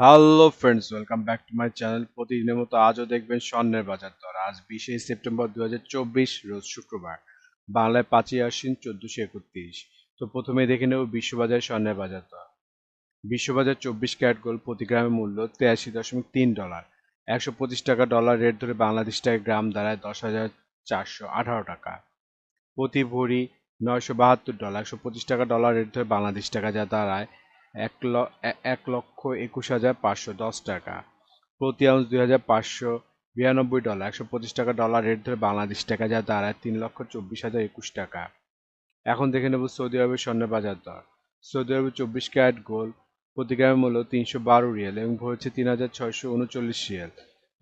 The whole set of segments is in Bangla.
Hello friends welcome back to my channel প্রতিদিনের মতো আজও দেখবেন স্বর্ণের বাজার দর। আজ বিশে সেপ্টেম্বর দু হাজার চব্বিশ, রোজ শুক্রবার। বাংলায় পাঁচই আশ্বিন, চোদ্দশো একত্রিশ। তো প্রথমে দেখে নেব বিশ্ববাজার স্বর্ণের বাজার দর। বিশ্ববাজার চব্বিশ ক্যারেট গোল্ড প্রতি গ্রামের মূল্য তেরাশি দশমিক তিন ডলার। একশো পঁচিশ টাকা ডলার রেট ধরে বাংলাদেশ টাকা গ্রাম দাঁড়ায় দশ হাজার চারশো আঠারো টাকা। প্রতি ভরি নয়শো বাহাত্তর ডলার। একশো পঁচিশ টাকা ডলার রেট ধরে বাংলাদেশ টাকা যা দাঁড়ায় এক ল এক লক্ষ একুশ হাজার পাঁচশো দশ টাকা। প্রতি আউন্স দুই হাজার পাঁচশো বিরানব্বই ডলার, একশো পঁচিশ টাকা ডলার রেট ধরে বাংলাদেশ টাকা যা দাঁড়ায় তিন লক্ষ চব্বিশ হাজার একুশ টাকা। এখন দেখে নেব সৌদি আরবের স্বর্ণের বাজার দর। সৌদি আরবে চব্বিশ ক্যারেট গোল্ড প্রতি গ্রামের মূল্য তিনশো বারো রিয়েল এবং ভরেছে তিন হাজার ছয়শো উনচল্লিশ রিয়েল।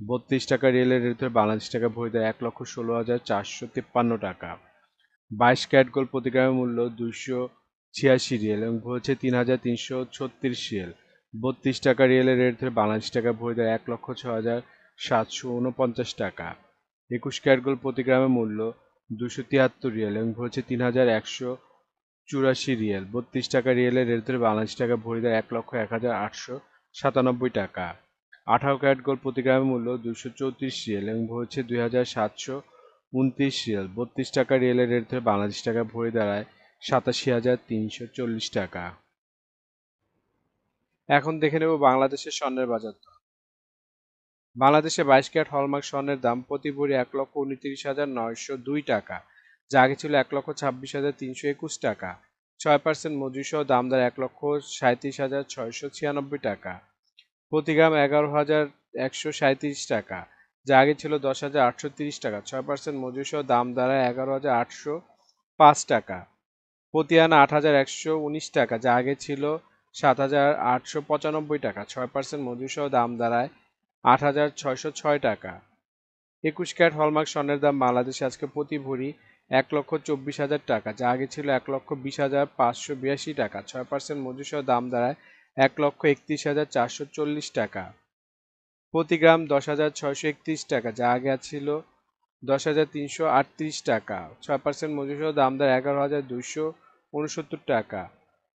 বত্রিশ টাকা রিয়েলের রেট ধরে বাংলাদেশ টাকা ভরে দেয় এক লক্ষ ষোলো হাজার চারশো তিপ্পান্ন টাকা। বাইশ ক্যারেট গোল্ড প্রতি গ্রামের মূল্য দুশো ছিয়াশি রিয়েল এবং হচ্ছে তিন হাজার তিনশো ছত্রিশ রিয়েল। বত্রিশ টাকা রিয়েলের রেট ধরে বাংলাদেশ টাকা ভরে দেয় এক লক্ষ ছ হাজার সাতশো উনপঞ্চাশ টাকা। একুশ ক্যারেট গোল্ড প্রতি গ্রামের মূল্য দুশো তিয়াত্তর রিয়েল এবং হচ্ছে তিন হাজার একশো চুরাশি রিয়েল। বত্রিশ টাকা রিয়েলের রেট ধরে বাংলাদেশ টাকা ভরে দেয় এক লক্ষ এক হাজার আটশো সাতানব্বই টাকা। আঠারো ক্যারেট গোল্ড প্রতি গ্রামের মূল্য দুশো চৌত্রিশ রিয়েল এবং হচ্ছে দুই হাজার সাতশো উনত্রিশ রিয়েল। বত্রিশ টাকা রিয়েলের রেট ধরে বাংলাদেশ টাকা ভরে দাঁড়ায় সাতাশি হাজার তিনশো চল্লিশ টাকা। এখন দেখে নেব বাংলাদেশের স্বর্ণের বাজার দর। বাংলাদেশে বাইশ ক্যারেট হলমার্ক স্বর্ণের দাম প্রতি ভরি এক লক্ষ উনত্রিশ হাজার নয়শো দুই টাকা। যা আগে ছিল এক লক্ষ ছাব্বিশ হাজার তিনশো একুশ টাকা। ছয় পার্সেন্ট মজুরি সহ দাম দাঁড়ায় এক লক্ষ সাঁত্রিশ হাজার ছয়শো ছিয়ানব্বই টাকা। প্রতি গ্রাম এগারো হাজার একশো সাঁত্রিশ টাকা। যা আগে ছিল দশ হাজার আটশো তিরিশ টাকা। ছয় পার্সেন্ট মজুরি সহ দাম দাঁড়ায় এগারো হাজার আটশো পাঁচ টাকা। প্রতি আনা আট হাজার একশো উনিশ টাকা, যা আগে ছিল সাত হাজার আটশো পঁচানব্বই টাকা। ছয় পার্সেন্ট মজুরি সহ দাম দাঁড়ায় আট হাজার ছয়শো ছয় টাকা। একুশ ক্যারেট হলমার্ক স্বর্ণের দাম বাংলাদেশে আজকে প্রতি ভরি এক লক্ষ চব্বিশ হাজার টাকা, যা আগে ছিল এক লক্ষ বিশ হাজার পাঁচশো বিরাশি টাকা। ছয় পার্সেন্ট মজুরি সহ দাম দাঁড়ায় এক লক্ষ একত্রিশ হাজার চারশো চল্লিশ টাকা। প্রতি গ্রাম দশ হাজার ছয়শো একত্রিশ টাকা, যা আগে ছিল দশ হাজার তিনশো আটত্রিশ টাকা। ছয় পার্সেন্ট মজুরি সহ দাম দাঁড়ায় এগারো হাজার দুইশো উনসত্তর টাকা।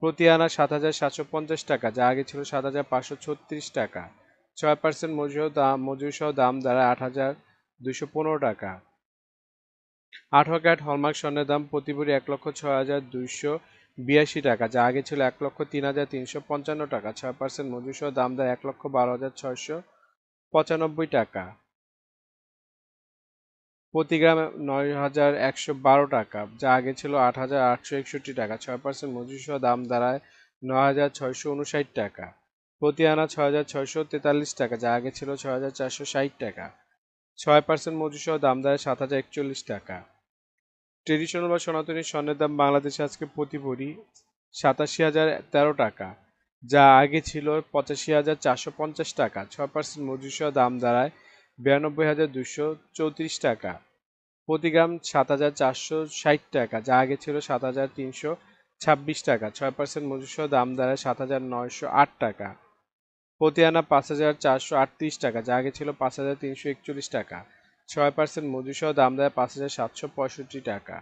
প্রতি আনা সাত হাজার সাতশো পঞ্চাশ টাকা, যা আগে ছিল সাত হাজার পাঁচশো ছত্রিশ টাকা। ছয় পার্সেন্ট মজুরি দাম মজুরি সহ দাম দাঁড়ায় আট হাজার দুইশো পনেরো টাকা। আঠারো ক্যারেট হলমার্ক স্বর্ণের দাম প্রতি এক লক্ষ ছয় হাজার দুইশো বিরাশি টাকা, যা আগে ছিল এক লক্ষ তিন হাজার তিনশো পঞ্চান্ন টাকা। ছয় পার্সেন্ট মজুরি সহ দাম দেয় এক লক্ষ বারো হাজার ছয়শো পঁচানব্বই টাকা। প্রতি গ্রামে নয় হাজার একশো বারো টাকা, যা আগে ছিল আট হাজার আটশো একষট্টি টাকা। ছয় পার্সেন্ট মজুরি সহ দাম দাঁড়ায় নয় হাজার ছয়শো উনষাট টাকা। প্রতি আনা ছয় হাজার ছয়শো তেতাল্লিশ টাকা, যা আগে ছিল ছয় হাজার চারশো ষাট টাকা। ছয় পার্সেন্ট মজুরি সহ দাম দাঁড়ায় সাত হাজার একচল্লিশ টাকা। ট্রেডিশনাল বা সনাতনী স্বর্ণের দাম বাংলাদেশে আজকে প্রতি ভরি সাতাশি হাজার তেরো টাকা, যা আগে ছিল পঁচাশি হাজার চারশো পঞ্চাশ টাকা। ছয় পার্সেন্ট মজুরি সহ দাম দাঁড়ায় বিরানব্বই হাজার দুশো চৌত্রিশ টাকা। প্রতি গ্রাম সাত হাজার চারশো ষাট টাকা, যা আগে ছিল সাত হাজার তিনশো ছাব্বিশ টাকা, ছয় পার্সেন্ট মজুরিসহ দাম দাঁড়ায় সাত হাজার নয়শো আট টাকা। প্রতি আনা পাঁচ হাজার চারশো আটত্রিশ টাকা, যা আগে ছিল পাঁচ হাজার তিনশো একচল্লিশ টাকা, ছয় পার্সেন্ট মজুরসহ দাম দেয় পাঁচ হাজার সাতশো পঁয়ষট্টি টাকা।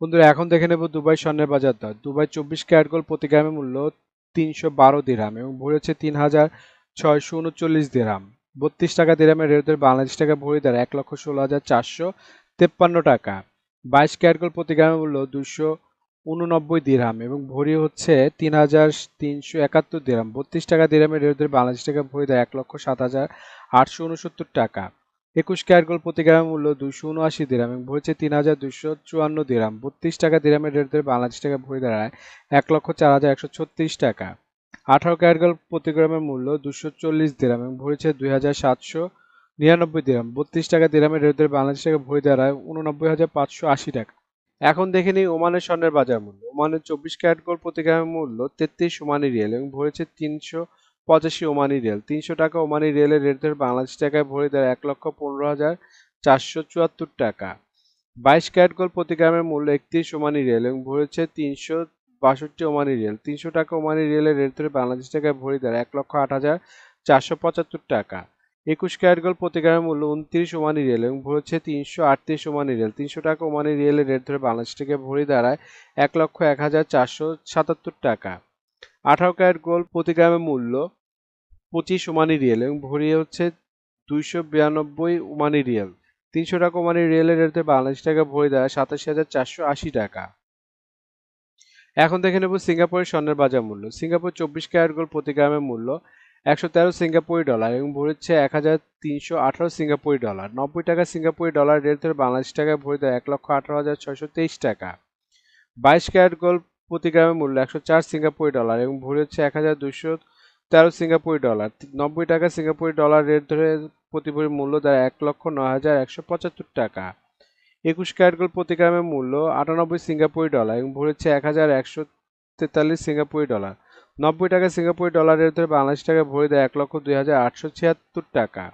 বন্ধুরা, এখন দেখে নেব দুবাই স্বর্ণের বাজার দর। দুবাই চব্বিশ ক্যারেট গোল্ড প্রতি গ্রামের মূল্য তিনশো বারো দিরহাম এবং ভরেছে তিন হাজার ছয়শো উনচল্লিশ দিরহাম। বত্রিশ টাকা দিরহামের রেট বাংলাদেশ টাকা ভরে দেয় এক লক্ষ ষোলো হাজার চারশো তেপ্পান্ন টাকা। বাইশ ক্যারেট গোল্ড প্রতি গ্রামের মূল্য দুশো উননব্বই দিরহাম এবং ভরি হচ্ছে তিন হাজার তিনশো একাত্তর দিরহাম বত্রিশ টাকা দিরহামের রেট ধরে বাংলাদেশ টাকা ভরে দেয় এক লক্ষ সাত হাজার আটশো উনসত্তর টাকা। একুশ ক্যারেট গোল্ড প্রতি গ্রামের মূল্য দুশো উনআশি দিরাম এবং ভরেছে তিন হাজার দুশো চুয়ান্ন দিরাম বত্রিশ টাকা দিরামের রেট ধরে বাংলাদেশ টাকা ভরে দাঁড়ায় এক লক্ষ চার হাজার একশো ছত্রিশ টাকা। আঠারো ক্যারেট গোল্ড প্রতি গ্রামের মূল্য দুশো চল্লিশ দিরাম এবং ভরেছে দুই হাজার সাতশো নিরানব্বই দিরাম। বত্রিশ টাকা দিরামের রেট ধরে বাংলাদেশ টাকা ভরে দাঁড়ায় উননব্বই হাজার পাঁচশো আশি টাকা। এখন দেখে নিই ওমানের স্বর্ণের বাজার মূল্য। ওমানের চব্বিশ ক্যারেট গোল্ড প্রতি গ্রামের মূল্য তেত্রিশ ওমানি রিয়েল এবং ভরেছে তিনশো পঁচাশি ওমানি রিয়েল। তিনশো টাকা ওমানি রিয়েলের রেট ধরে বাংলাদেশ টাকায় ভরে দেয় এক লক্ষ পনেরো হাজার চারশো চুয়াত্তর টাকা। বাইশ ক্যারেট গোল্ড প্রতি গ্রামের মূল্য একত্রিশ ওমানি রিয়েল এবং ভরেছে তিনশো বাষট্টি ওমানি রিয়েল। তিনশো টাকা ওমানি রিয়েলের রেট ধরে বাংলাদেশ টাকায় ভরি দেয় এক লক্ষ আট হাজার চারশো পঁচাত্তর টাকা। একুশ ক্যারেট গোল্ড প্রতি গ্রামের মূল্য উনত্রিশ ওমানি রিয়েল এবং ভরেছে তিনশো আটত্রিশ ওমানি রিয়েল। তিনশো টাকা ওমানি রিয়েলের রেট ধরে বাংলাদেশ টাকায় ভরি দাঁড়ায় এক লক্ষ এক হাজার চারশো সাতাত্তর টাকা। আঠারো ক্যারেট গোল্ড প্রতি গ্রামের মূল্য পঁচিশ ওমানি রিয়েল এবং ভরি হচ্ছে দুইশো বিরানব্বই ওমানি রিয়েল। তিনশো টাকা ওমানি রিয়েলের রেটে বাংলাদেশ টাকা ভরি দেয় সাতাশি হাজার চারশো আশি টাকা। এখন দেখে নেব সিঙ্গাপুরের স্বর্ণের বাজার মূল্য। সিঙ্গাপুর চব্বিশ ক্যারেট গোল্ড প্রতি গ্রামের মূল্য একশো তেরো সিঙ্গাপুরি ডলার এবং ভরি হচ্ছে এক হাজার তিনশো আঠারো সিঙ্গাপুরি ডলার। নব্বই টাকা সিঙ্গাপুরি ডলার রেট ধরে বাংলাদেশ টাকায় ভরি দেয় এক লক্ষ আঠারো হাজার ছয়শো তেইশ টাকা। বাইশ ক্যারেট গোল্ড প্রতি গ্রামের মূল্য একশো চার সিঙ্গাপুরি ডলার এবং ভরি হচ্ছে এক হাজার দুশো তেরো সিঙ্গাপুরি ডলার। নব্বই টাকা সিঙ্গাপুরি ডলার রেট ধরে প্রতি ভরি মূল্য দেয় এক লক্ষ নয় হাজার একশো পঁচাত্তর টাকা। একুশ ক্যারেট গোল্ড প্রতি গ্রামের মূল্য আটানব্বই সিঙ্গাপুরি ডলার এবং ভরি হচ্ছে এক হাজার একশো তেতাল্লিশ সিঙ্গাপুরি ডলার। নব্বই টাকা সিঙ্গাপুরি ডলার রেট ধরে বাংলাদেশ টাকা ভরি দেয় এক লক্ষ দুই হাজার আটশো ছিয়াত্তর টাকা।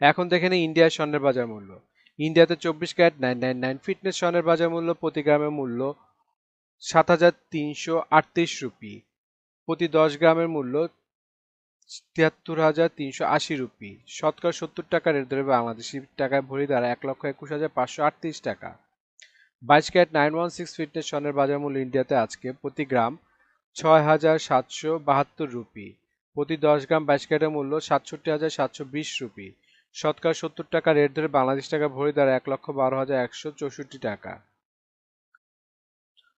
এখন দেখে নিই ইন্ডিয়ার স্বর্ণের বাজার মূল্য। ইন্ডিয়াতে চব্বিশ carat nine nine nine fitness স্বর্ণের বাজার মূল্য প্রতি গ্রামের মূল্য সাত হাজার তিনশো আটত্রিশ রুপি। প্রতি দশ গ্রামের মূল্য তিয়াত্তর হাজার তিনশো আশি রুপি। শতকরা সত্তর টাকা রেট ধরে বাংলাদেশি টাকায় ভরি দ্বারা এক লক্ষ একুশ হাজার পাঁচশো আটত্রিশ টাকা। বাইশ carat nine one six fitness স্বর্ণের বাজার মূল্য ইন্ডিয়াতে আজকে প্রতি গ্রাম ছয় হাজার সাতশো বাহাত্তর রুপি। প্রতি দশ গ্রাম বাইশ ক্যারেটের মূল্য সাতষট্টি হাজার সাতশো বিশ রুপি। শতকরা সত্তর টাকা রেট ধরে বাংলাদেশ টাকা ভরি দ্বারা এক লক্ষ বারো হাজার একশো চৌষট্টি টাকা।